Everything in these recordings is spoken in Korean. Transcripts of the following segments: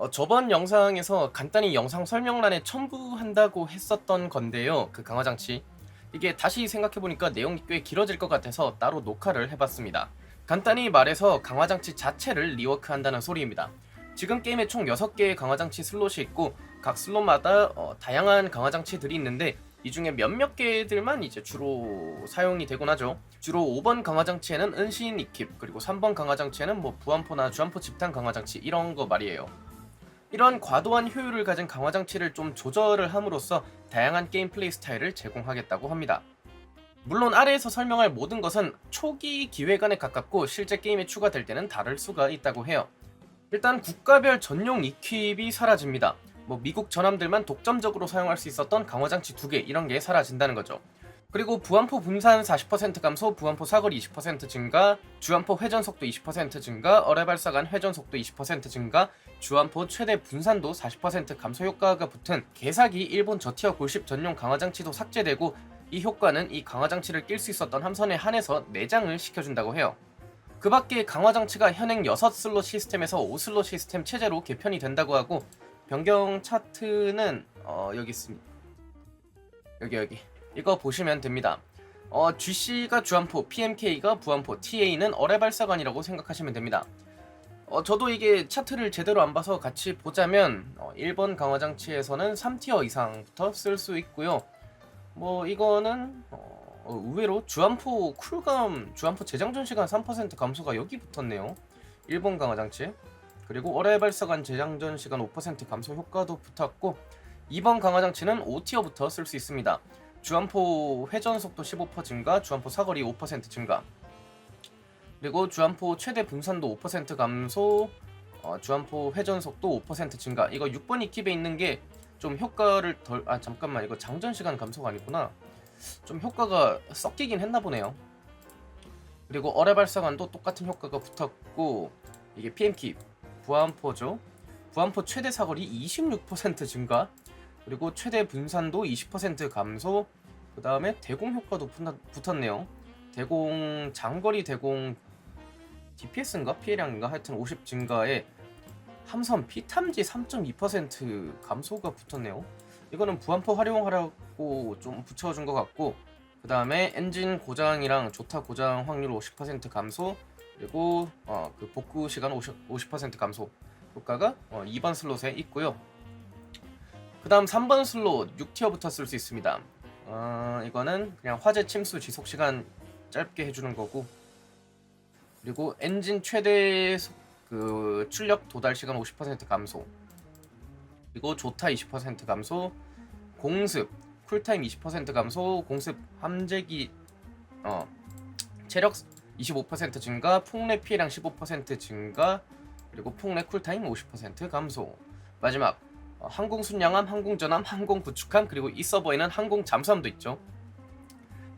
어, 저번 영상에서 간단히 영상 설명란에 첨부한다고 했었던 건데요. 그 강화 장치. 이게 다시 생각해보니까 내용이 꽤 길어질 것 같아서 따로 녹화를 해봤습니다. 간단히 말해서 강화 장치 자체를 리워크한다는 소리입니다. 지금 게임에 총 6개의 강화 장치 슬롯이 있고 각 슬롯마다 어, 다양한 강화 장치들이 있는데 이 중에 몇몇 개들만 이제 주로 사용이 되곤 하죠. 주로 5번 강화장치에는 은신 이킵 그리고 3번 강화장치에는 뭐 부안포나 주안포 집탄 강화장치 이런 거 말이에요. 이런 과도한 효율을 가진 강화 장치를 좀 조절을 함으로써 다양한 게임 플레이 스타일을 제공하겠다고 합니다. 물론 아래에서 설명할 모든 것은 초기 기획안에 가깝고 실제 게임에 추가될 때는 다를 수가 있다고 해요. 일단 국가별 전용 이킵이 사라집니다. 뭐 미국 전함들만 독점적으로 사용할 수 있었던 강화 장치 두 개 이런 게 사라진다는 거죠. 그리고 부안포 분산 40% 감소, 부안포 사거리 20% 증가, 주안포 회전 속도 20% 증가, 어뢰 발사관 회전 속도 20% 증가, 주안포 최대 분산도 40% 감소 효과가 붙은 개사기 일본 저티어 90 전용 강화 장치도 삭제되고 이 효과는 이 강화 장치를 낄 수 있었던 함선에 한해서 내장을 시켜준다고 해요. 그 밖에 강화 장치가 현행 6슬롯 시스템에서 5슬롯 시스템 체제로 개편이 된다고 하고 변경 차트는 어, 여기 있습니다. 여기 여기 이거 보시면 됩니다. 어, GC가 주안포, PMK가 부안포, TA는 어뢰 발사관이라고 생각하시면 됩니다. 어, 저도 이게 차트를 제대로 안 봐서 같이 보자면 어, 1번 강화장치에서는 3티어 이상부터 쓸 수 있고요. 뭐 이거는 어, 어, 의외로 주안포 쿨감, 주안포 재장전 시간 3% 감소가 여기 붙었네요. 1번 강화장치. 그리고 어뢰 발사관 재장전 시간 5% 감소 효과도 붙었고 2번 강화장치는 5티어부터 쓸 수 있습니다. 주안포 회전 속도 15% 증가, 주안포 사거리 5% 증가. 그리고 주안포 최대 분산도 5% 감소, 어, 주안포 회전 속도 5% 증가. 이거 6번 이킵에 있는 게 좀 효과를 덜, 아 잠깐만 이거 장전 시간 감소가 아니구나. 좀 효과가 섞이긴 했나 보네요. 그리고 어뢰 발사관도 똑같은 효과가 붙었고 이게 PM킵 부안포죠. 부안포 최대 사거리 26% 증가. 그리고 최대 분산도 20% 감소. 그 다음에 대공 효과도 붙었네요. 대공 장거리 대공 DPS인가 피해량인가 하여튼 50 증가에 함선 피탐지 3.2% 감소가 붙었네요. 이거는 부안포 활용하라고 좀 붙여준 것 같고 그 다음에 엔진 고장이랑 조타 고장 확률 50% 감소 그리고 어, 그 복구 시간 50, 50% 감소 효과가 어, 2번 슬롯에 있고요. 그 다음 3번 슬롯 6티어부터 쓸 수 있습니다. 어, 이거는 그냥 화재 침수 지속 시간 짧게 해주는 거고. 그리고 엔진 최대 속- 그 출력 도달 시간 50% 감소. 그리고 조타 20% 감소 공습 쿨타임 20% 감소 공습 함재기 어 체력 25% 증가 폭내 피해량 15% 증가 그리고 폭내 쿨타임 50% 감소. 마지막. 어, 항공 순양함, 항공 전함, 항공 구축함 그리고 이 서버에는 항공 잠수함도 있죠.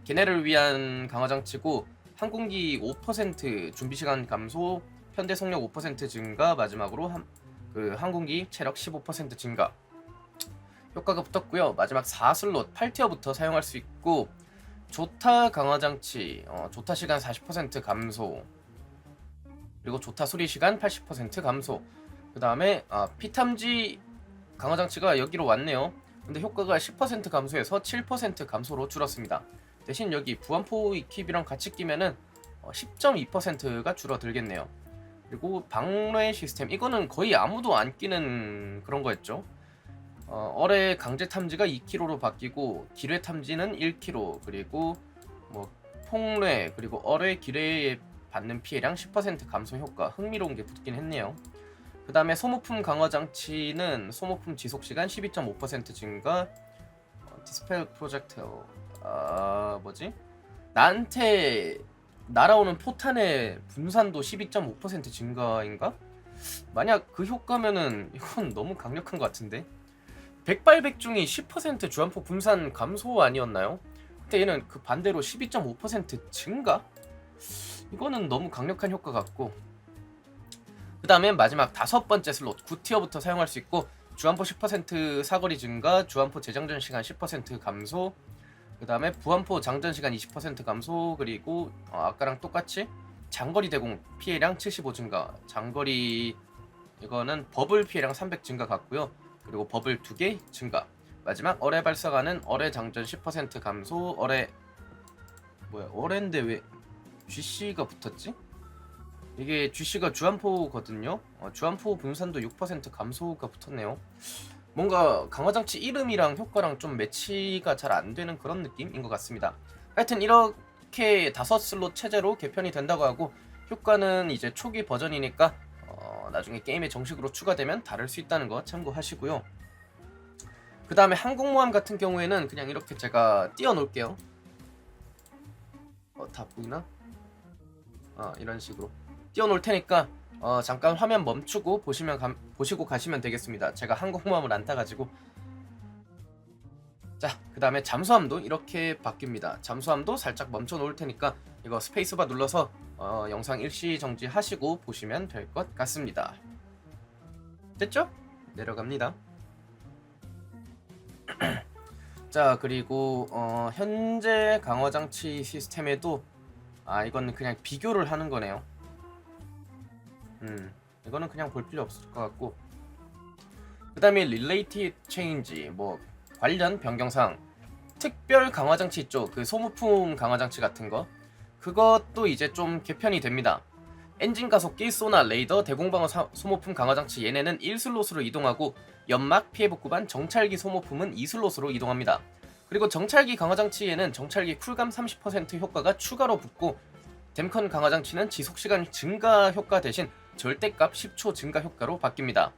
걔네를 위한 강화 장치고 항공기 5% 준비 시간 감소, 편대 속력 5% 증가, 마지막으로 함, 그 항공기 체력 15% 증가. 효과가 붙었고요. 마지막 4슬롯 8티어부터 사용할 수 있고 조타 강화 장치, 어, 조타 시간 40% 감소. 그리고 조타 수리 시간 80% 감소. 그 다음에 아, 피탐지 강화 장치가 여기로 왔네요. 근데 효과가 10% 감소해서 7% 감소로 줄었습니다. 대신 여기 부안포 이킵이랑 같이 끼면은 어, 10.2%가 줄어들겠네요. 그리고 방뢰 시스템 이거는 거의 아무도 안 끼는 그런 거였죠. 어, 어뢰 강제 탐지가 2kg로 바뀌고 기뢰 탐지는 1kg 그리고 뭐 폭뢰 그리고 어뢰 기뢰에 받는 피해량 10% 감소 효과 흥미로운 게 붙긴 했네요. 그 다음에 소모품 강화 장치는 소모품 지속 시간 12.5% 증가. 어, 디스펠 프로젝터 아 뭐지? 나한테 날아오는 포탄의 분산도 12.5% 증가인가? 만약 그 효과면은 이건 너무 강력한 것 같은데. 백발백중이 10% 주안포 분산 감소 아니었나요? 근데 얘는 그 반대로 12.5% 증가? 이거는 너무 강력한 효과 같고 그 다음에 마지막 다섯 번째 슬롯 9티어부터 사용할 수 있고 주안포 10% 사거리 증가, 주안포 재장전 시간 10% 감소, 그 다음에 부안포 장전 시간 20% 감소, 그리고 어, 아까랑 똑같이 장거리 대공 피해량 75 증가, 장거리 이거는 버블 피해량 300 증가 같고요. 그리고 버블 2개 증가. 마지막 어뢰 발사가는 어뢰 장전 10% 감소. 어뢰 뭐야? 어뢰인데 왜 GC가 붙었지? 이게 GC가 주안포거든요. 어, 주안포 분산도 6% 감소가 붙었네요. 뭔가 강화장치 이름이랑 효과랑 좀 매치가 잘 안 되는 그런 느낌인 것 같습니다. 하여튼 이렇게 다섯 슬롯 체제로 개편이 된다고 하고 효과는 이제 초기 버전이니까 어, 나중에 게임에 정식으로 추가되면 다를 수 있다는 거 참고하시고요. 그 다음에 항공모함 같은 경우에는 그냥 이렇게 제가 띄워 놓을게요. 어, 다 보이나? 아, 이런 식으로 띄워 놓을 테니까 어, 잠깐 화면 멈추고 보시면 가, 보시고 가시면 되겠습니다. 제가 항공모함을 안 타가지고 자, 그 다음에 잠수함도 이렇게 바뀝니다. 잠수함도 살짝 멈춰 놓을 테니까 이거 스페이스바 눌러서 어, 영상 일시 정지하시고 보시면 될 것 같습니다. 됐죠? 내려갑니다. 자, 그리고 어, 현재 강화 장치 시스템에도 아, 이건 그냥 비교를 하는 거네요. 음, 이거는 그냥 볼 필요 없을 것 같고. 그 다음에 related change 뭐 관련 변경사항 특별 강화 장치 있죠 그 소모품 강화 장치 같은 거. 그것도 이제 좀 개편이 됩니다. 엔진 가속기 소나 레이더 대공방어 사- 소모품 강화 장치 얘네는 1슬롯으로 이동하고 연막 피해 복구반 정찰기 소모품은 2슬롯으로 이동합니다. 그리고 정찰기 강화 장치에는 정찰기 쿨감 30% 효과가 추가로 붙고 댐컨 강화 장치는 지속 시간 증가 효과 대신 절대값 10초 증가 효과로 바뀝니다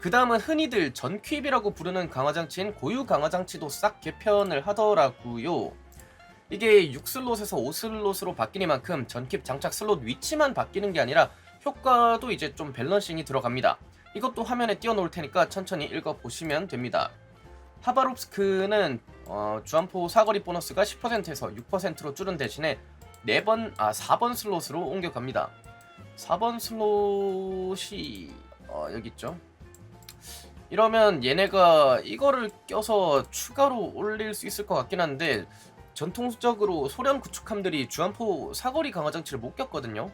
그 다음은 흔히들 전퀴비라고 부르는 강화장치인 고유 강화장치도 싹 개편을 하더라고요. 이게 6슬롯에서 5슬롯으로 바뀌니만큼 전킵 장착 슬롯 위치만 바뀌는 게 아니라 효과도 이제 좀 밸런싱이 들어갑니다. 이것도 화면에 띄워놓을 테니까 천천히 읽어보시면 됩니다. 하바롭스크는 어, 주안포 사거리 보너스가 10%에서 6%로 줄은 대신에 4번, 아 4번 슬롯으로 옮겨갑니다. 4번 슬롯이 어, 여기 있죠. 이러면 얘네가 이거를 껴서 추가로 올릴 수 있을 것 같긴 한데 전통적으로 소련 구축함들이 주안포 사거리 강화 장치를 못 꼈거든요.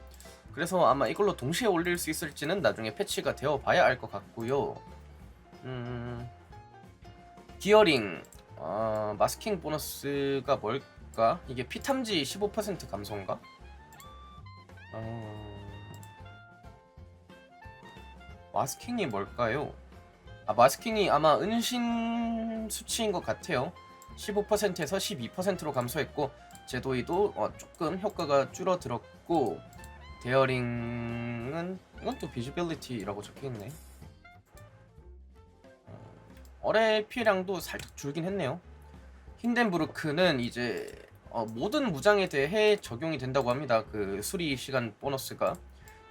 그래서 아마 이걸로 동시에 올릴 수 있을지는 나중에 패치가 되어 봐야 알 것 같고요. 음, 기어링, 아, 마스킹 보너스가 뭘까? 이게 피탐지 15% 감소인가? 어... 마스킹이 뭘까요? 아, 마스킹이 아마 은신 수치인 것 같아요. 15%에서 12%로 감소했고 제도이도 어, 조금 효과가 줄어들었고 데어링은 이건 또 비지빌리티라고 적혀있네. 어, 어뢰 피해량도 살짝 줄긴 했네요. 힌덴부르크는 이제 어, 모든 무장에 대해 적용이 된다고 합니다. 그 수리 시간 보너스가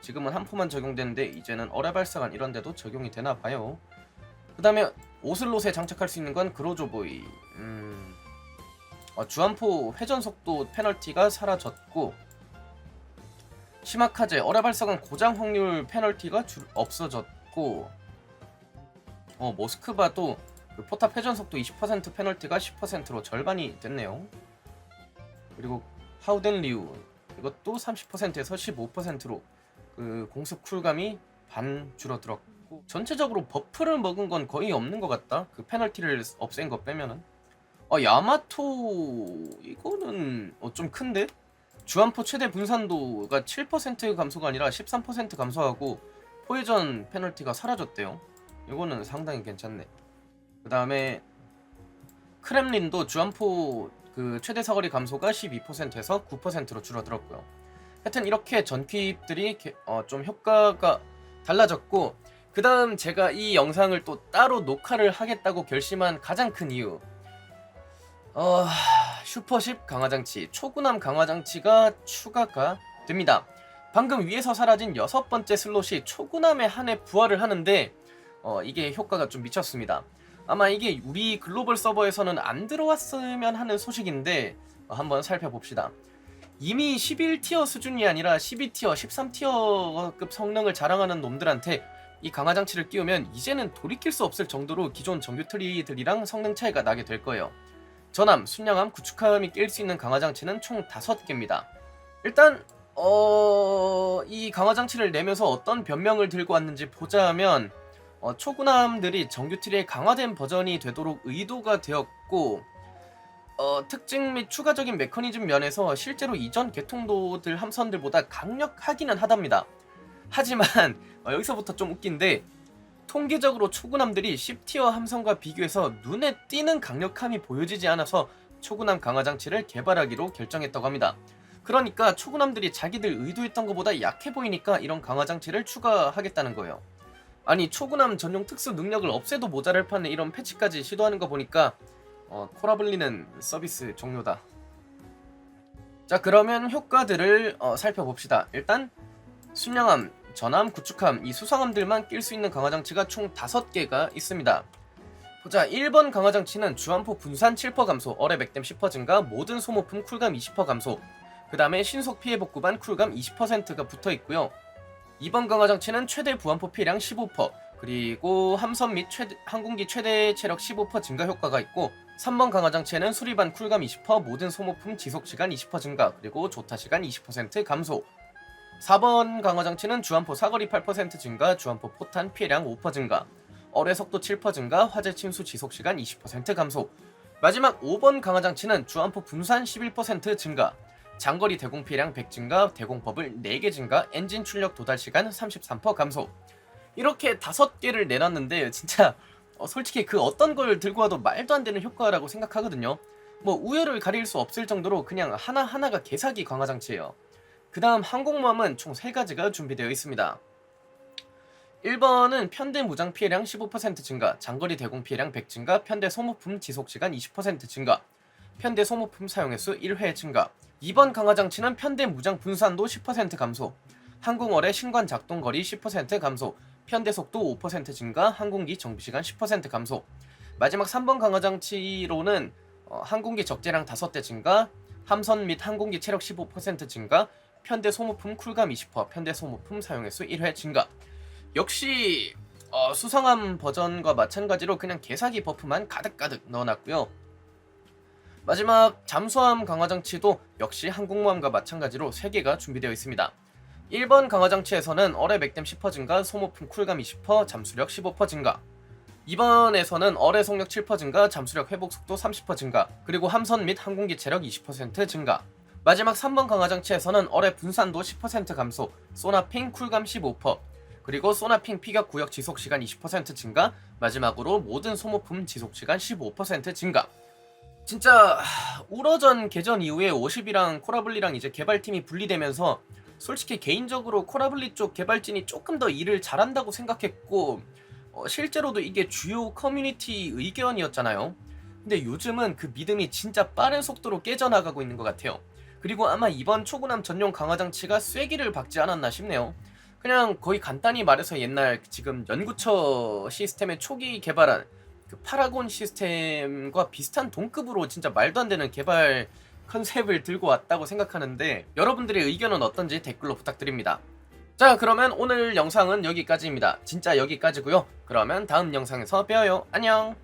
지금은 한 포만 적용되는데 이제는 어뢰 발사관 이런 데도 적용이 되나 봐요. 그 다음에 오슬롯에 장착할 수 있는 건 그로조보이. 음, 어, 주안포 회전 속도 페널티가 사라졌고 시마카제 어뢰발사관 고장 확률 페널티가 줄- 없어졌고 어, 모스크바도 그 포탑 회전 속도 20% 페널티가 10%로 절반이 됐네요. 그리고 하우덴 리우 이것도 30%에서 15%로 그 공습 쿨감이 반 줄어들었고 전체적으로 버프를 먹은 건 거의 없는 것 같다. 그 페널티를 없앤 거 빼면은. 아 야마토 이거는 어, 좀 큰데? 주안포 최대 분산도가 7% 감소가 아니라 13% 감소하고 포회전 페널티가 사라졌대요. 이거는 상당히 괜찮네. 그 다음에 크렘린도 주안포 그 최대 사거리 감소가 12%에서 9%로 줄어들었고요. 하여튼 이렇게 전퀴들이 게- 어, 좀 효과가 달라졌고 그 다음 제가 이 영상을 또 따로 녹화를 하겠다고 결심한 가장 큰 이유 어... 슈퍼십 강화장치 초구남 강화장치가 추가가 됩니다. 방금 위에서 사라진 여섯 번째 슬롯이 초구남에 한해 부활을 하는데 어, 이게 효과가 좀 미쳤습니다. 아마 이게 우리 글로벌 서버에서는 안 들어왔으면 하는 소식인데 어, 한번 살펴봅시다 이미 11티어 수준이 아니라 12티어, 13티어급 성능을 자랑하는 놈들한테 이 강화 장치를 끼우면 이제는 돌이킬 수 없을 정도로 기존 정규 트리들이랑 성능 차이가 나게 될 거예요. 전함, 순양함, 구축함이 낄 수 있는 강화 장치는 총 5개입니다. 일단 어, 이 강화 장치를 내면서 어떤 변명을 들고 왔는지 보자면 어, 초구남들이 정규 트리의 강화된 버전이 되도록 의도가 되었고 어, 특징 및 추가적인 메커니즘 면에서 실제로 이전 개통도들 함선들보다 강력하기는 하답니다. 하지만 어, 여기서부터 좀 웃긴데 통계적으로 초구남들이 10티어 함선과 비교해서 눈에 띄는 강력함이 보여지지 않아서 초구남 강화 장치를 개발하기로 결정했다고 합니다. 그러니까 초구남들이 자기들 의도했던 것보다 약해 보이니까 이런 강화 장치를 추가하겠다는 거예요. 아니 초구남 전용 특수 능력을 없애도 모자랄 판에 이런 패치까지 시도하는 거 보니까 어, 코라블리는 서비스 종료다. 자 그러면 효과들을 어, 살펴봅시다. 일단 순양함, 전함, 구축함 이 수상함들만 낄 수 있는 강화장치가 총 5개가 있습니다. 보자 1번 강화장치는 주안포 분산 7% 감소, 어뢰 맥댐 10% 증가, 모든 소모품 쿨감 20% 감소 그 다음에 신속 피해 복구반 쿨감 20%가 붙어 있고요. 2번 강화장치는 최대 부안포 피해량 15% 그리고 함선 및 최대, 항공기 최대 체력 15% 증가 효과가 있고 3번 강화장치에는 수리반 쿨감 20% 모든 소모품 지속시간 20% 증가 그리고 조타시간 20% 감소. 4번 강화장치는 주안포 사거리 8% 증가 주안포 포탄 피해량 5% 증가. 어뢰 속도 7% 증가 화재 침수 지속시간 20% 감소. 마지막 5번 강화장치는 주안포 분산 11% 증가. 장거리 대공 피해량 100 증가 대공법을 4개 증가 엔진 출력 도달 시간 33% 감소. 이렇게 5개를 내놨는데 진짜 어, 솔직히 그 어떤 걸 들고 와도 말도 안 되는 효과라고 생각하거든요. 뭐 우열을 가릴 수 없을 정도로 그냥 하나하나가 개사기 강화 장치예요. 그 다음 항공모함은 총 3가지가 준비되어 있습니다. 1번은 편대 무장 피해량 15% 증가, 장거리 대공 피해량 100 증가, 편대 소모품 지속시간 20% 증가, 편대 소모품 사용 횟수 1회 증가. 2번 강화 장치는 편대 무장 분산도 10% 감소, 항공어뢰 신관 작동 거리 10% 감소, 편대 속도 5% 증가, 항공기 정비 시간 10% 감소. 마지막 3번 강화 장치로는 어, 항공기 적재량 5대 증가, 함선 및 항공기 체력 15% 증가, 편대 소모품 쿨감 20%, 편대 소모품 사용 횟수 1회 증가. 역시 어, 수상함 버전과 마찬가지로 그냥 개사기 버프만 가득가득 넣어놨고요. 마지막 잠수함 강화 장치도 역시 항공모함과 마찬가지로 3개가 준비되어 있습니다. 1번 강화 장치에서는 어뢰 맥댐 10% 증가, 소모품 쿨감 20%, 잠수력 15% 증가. 2번에서는 어뢰 속력 7% 증가, 잠수력 회복 속도 30% 증가, 그리고 함선 및 항공기 체력 20% 증가. 마지막 3번 강화 장치에서는 어뢰 분산도 10% 감소, 소나핑 쿨감 15%, 그리고 소나핑 피격 구역 지속 시간 20% 증가, 마지막으로 모든 소모품 지속 시간 15% 증가. 진짜 우러전 개전 이후에 50이랑 코라블리랑 이제 개발팀이 분리되면서 솔직히 개인적으로 코라블리 쪽 개발진이 조금 더 일을 잘한다고 생각했고 어, 실제로도 이게 주요 커뮤니티 의견이었잖아요. 근데 요즘은 그 믿음이 진짜 빠른 속도로 깨져나가고 있는 것 같아요. 그리고 아마 이번 초구남 전용 강화 장치가 쐐기를 박지 않았나 싶네요. 그냥 거의 간단히 말해서 옛날 지금 연구처 시스템의 초기 개발한 그 파라곤 시스템과 비슷한 동급으로 진짜 말도 안 되는 개발 컨셉을 들고 왔다고 생각하는데 여러분들의 의견은 어떤지 댓글로 부탁드립니다. 자 그러면 오늘 영상은 여기까지입니다. 진짜 여기까지고요. 그러면 다음 영상에서 봬요. 안녕.